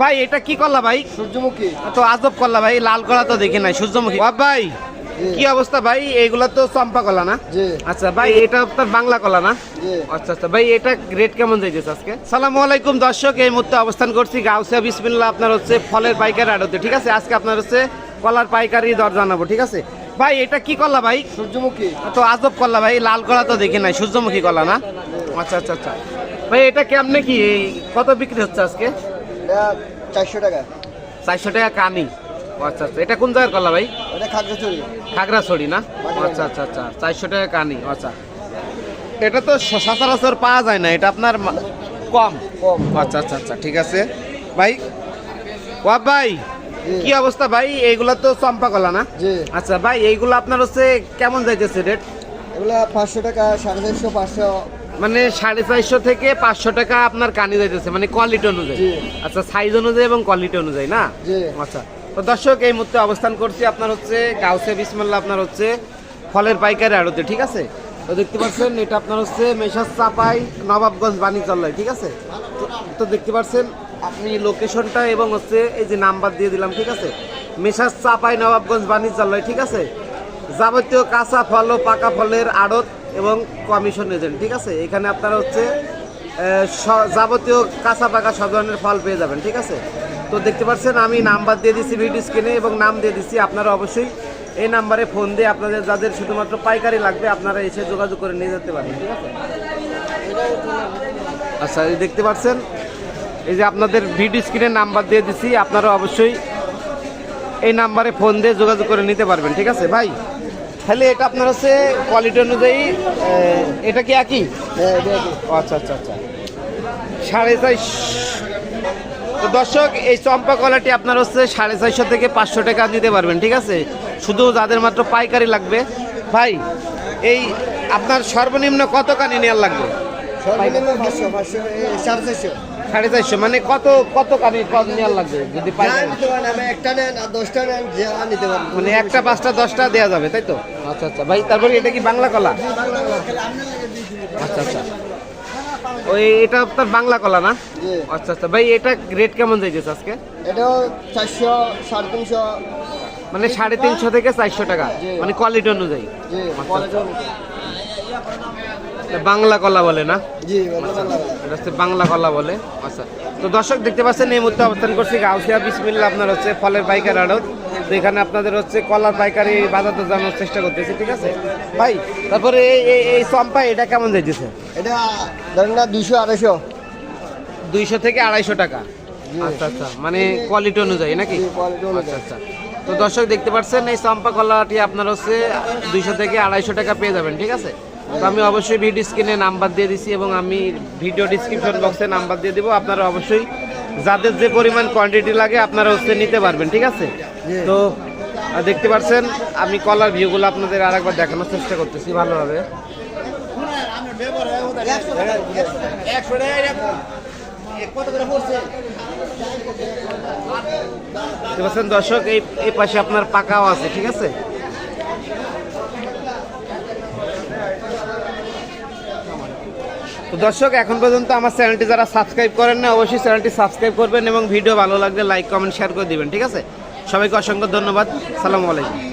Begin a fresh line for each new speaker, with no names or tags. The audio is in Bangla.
ভাই এটা কি করলা ভাই?
সূর্যমুখী।
তো আজব করলা ভাই লাল কলা তো দেখি নাই সূর্যমুখী। বাপ ভাই কি অবস্থা ভাই? এইগুলা তো চম্পা কলা না? আচ্ছা ভাই এটা আপনার বাংলা কলা না? আচ্ছা আচ্ছা ভাই এটা রেট কেমন যাইতেছে আজকে? সালামু আলাইকুম দর্শক এই মুহূর্তে অবস্থান করছি গাউসিয়া বিসমিল্লাহ আপনার হচ্ছে ফলের পাইকারি আড়তে ঠিক আছে? আজকে আপনার হচ্ছে কলার পাইকারি দর জানাব ঠিক আছে? ভাই এটা কি করলা ভাই?
সূর্যমুখী।
তো আজব করলা ভাই লাল কলা তো দেখি নাই সূর্যমুখী কলা না? আচ্ছা আচ্ছা আচ্ছা। ভাই এটা কেমনে কি কত বিক্রি হচ্ছে আজকে?
চারশো টাকা।
চারশো টাকা কানি আচ্ছা আচ্ছা। এটা কোন জায়গার কলা ভাই?
এটা খাগড়াছড়ি।
খাগড়াছড়ি না? আচ্ছা আচ্ছা আচ্ছা। চারশো টাকা কানি আচ্ছা। এটা তো সচরাচর পাওয়া যায় না এটা আপনার কম।
কম।
আচ্ছা আচ্ছা আচ্ছা। ঠিক আছে। ভাই ওয়াব ভাই কি অবস্থা ভাই? এইগুলা তো চম্পা কলা না? আচ্ছা ভাই এইগুলো আপনার হচ্ছে কেমন যাইতেছে রেট?
এগুলা পাঁচশো টাকা সাড়ে চারশো পাঁচশো।
মানে সাড়ে চারশো থেকে পাঁচশো টাকা আপনার কানি যাইতেছে মানে কোয়ালিটি অনুযায়ী। আচ্ছা সাইজ অনুযায়ী এবং কোয়ালিটি অনুযায়ী না? আচ্ছা তো দর্শক এই মুহূর্তে অবস্থান করছি আপনার হচ্ছে গাউসে বিসমাল্লা আপনার হচ্ছে ফলের পাইকারি আড়তে ঠিক আছে? তো দেখতে পাচ্ছেন এটা আপনার হচ্ছে মেশাস চাপাই নবাবগঞ্জ বাণিজ্যালয় ঠিক আছে? তো- দেখতে পাচ্ছেন আপনি লোকেশনটা এবং হচ্ছে এই যে নাম্বার দিয়ে দিলাম ঠিক আছে? মেশাস চাপাই নবাবগঞ্জ বাণিজ্যালয় ঠিক আছে? যাবতীয় কাঁচা ফল ও পাকা ফলের আড়ত এবং কমিশন এজেন্ট, ঠিক আছে? এখানে আপনারা হচ্ছে যাবতীয় কাঁচা পাকা সব ধরনের ফল পেয়ে যাবেন, ঠিক আছে? তো দেখতে পাচ্ছেন, আমি নাম্বার দিয়ে দিচ্ছি ভিডিও স্ক্রিনে এবং নাম দিয়ে দিচ্ছি আপনারা অবশ্যই এই নাম্বারে ফোন দিয়ে আপনাদের, যাদের শুধুমাত্র পাইকারি লাগবে, আপনারা এসে যোগাযোগ করে নিয়ে যেতে পারেন, ঠিক আছে? আচ্ছা এই দেখতে পাচ্ছেন, এই যে আপনাদের ভিডিও স্ক্রিনে নাম্বার দিয়ে দিচ্ছি আপনারা অবশ্যই এই নাম্বারে ফোন দিয়ে যোগাযোগ করে নিতে পারবেন, ঠিক আছে? ভাই? তাহলে এটা আপনার হচ্ছে কোয়ালিটি অনুযায়ী এটা কি একই?
হ্যাঁ
আচ্ছা আচ্ছা আচ্ছা। সাড়ে চারশো। তো দর্শক এই চম্পা কলাটি আপনার হচ্ছে সাড়ে চারশো থেকে পাঁচশো টাকা দিতে পারবেন ঠিক আছে? শুধু যাদের মাত্র পাইকারি লাগবে। ভাই এই আপনার সর্বনিম্ন কত কানি নেওয়ার লাগবে?
সর্বনিম্ন পাঁচশো পাঁচশো সাড়ে চারশো।
সাড়ে চারশো মানে কত কত কানি নেওয়ার লাগবে? যদি
যা
পাইকারি
নিতে পারেন আমি একটা নেন আর দশটা নেন যা নিতে পারেন।
মানে একটা পাঁচটা দশটা দেওয়া যাবে তাই তো? আচ্ছা আচ্ছা। ভাই তারপরে এটা কি বাংলা কলা? আচ্ছা আচ্ছা। ওই এটা আপনার বাংলা কলা না? আচ্ছা আচ্ছা। ভাই এটা রেট কেমন যাইতেছে আজকে?
এটাও চারশো সাড়ে তিনশো।
মানে সাড়ে তিনশো থেকে চারশো টাকা। মানে কোয়ালিটি অনুযায়ী। বাংলা কলা বলে না?
জি
এটা হচ্ছে বাংলা কলা বলে। আচ্ছা। তো দর্শক দেখতে পাচ্ছেন এই মুহূর্তে অবস্থান করছি গাউসিয়া। বিসমিল্লা আপনার হচ্ছে ফলের পাইকার আড়ত। তো এখানে আপনাদের হচ্ছে কলার পাইকারি বাজাতে জানার চেষ্টা করতেছি ঠিক আছে? ভাই তারপরে এই- চম্পা এটা কেমন যাইতেছে?
এটা ধরেন না দুশো আড়াইশো।
দুইশো থেকে আড়াইশো টাকা। আচ্ছা আচ্ছা। মানে কোয়ালিটি অনুযায়ী নাকি। আচ্ছা আচ্ছা। তো দর্শক দেখতে পাচ্ছেন এই চম্পা কলাটি আপনার হচ্ছে দুইশো থেকে আড়াইশো টাকা পেয়ে যাবেন ঠিক আছে? তো আমি অবশ্যই ভিডিও স্ক্রিনে নাম্বার দিয়ে দিছি এবং আমি ভিডিও ডিসক্রিপশন বক্সে নাম্বার দিয়ে দিব। আপনারা অবশ্যই যাদের যে পরিমাণ কোয়ান্টিটি লাগে আপনারা হচ্ছে নিতে পারবেন ঠিক আছে? তো দেখতে পাচ্ছেন আমি কলার ভিউগুলো আপনাদের আরেকবার দেখানোর চেষ্টা করতেছি ভালোভাবে। দর্শক এই এই পাশে আপনার পাকাও আছে ঠিক আছে? তো দর্শক, এখন পর্যন্ত আমার চ্যানেলটি যারা সাবস্ক্রাইব করেন না অবশ্যই চ্যানেলটি সাবস্ক্রাইব করবেন এবং ভিডিও ভালো লাগলে লাইক, কমেন্ট শেয়ার করে দিবেন, ঠিক আছে? সবাইকে অসংখ্য ধন্যবাদ। সালামু আলাইকুম।